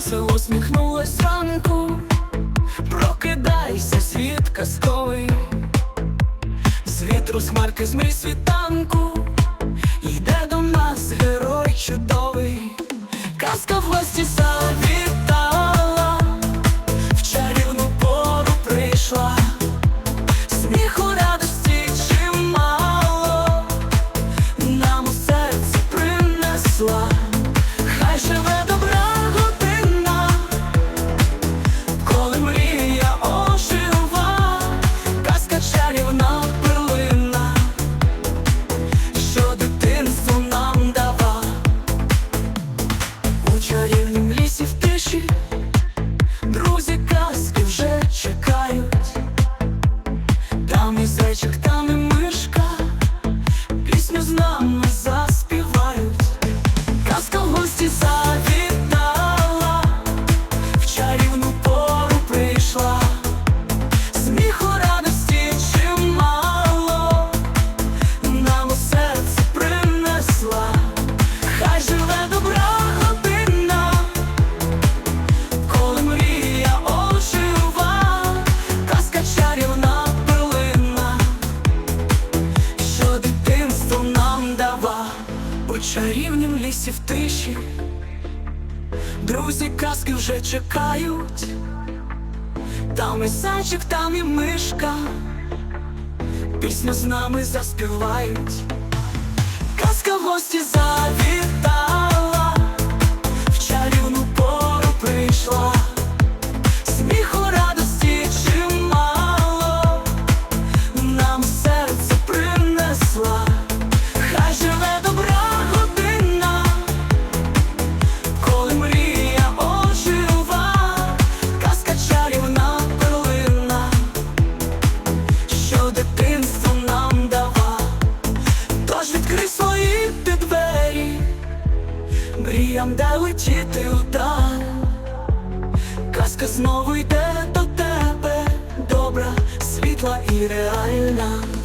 село усміхнулось ранку, прокидайся, світ казковий, з вітру з хмарки змрій світанку, йде до нас герой чудовий, казка в друзі казки вже чекають, там і зайчик, там і мишка, пісню з нами заспівають. Казка в гості завітала, лісі в тиші. Друзі казки вже чекають, там і зайчик, там і мишка, пісню з нами заспівають. Казка в гості завітала, мріям де летіти удар, казка знову йде до тебе, добра, світла і реальна.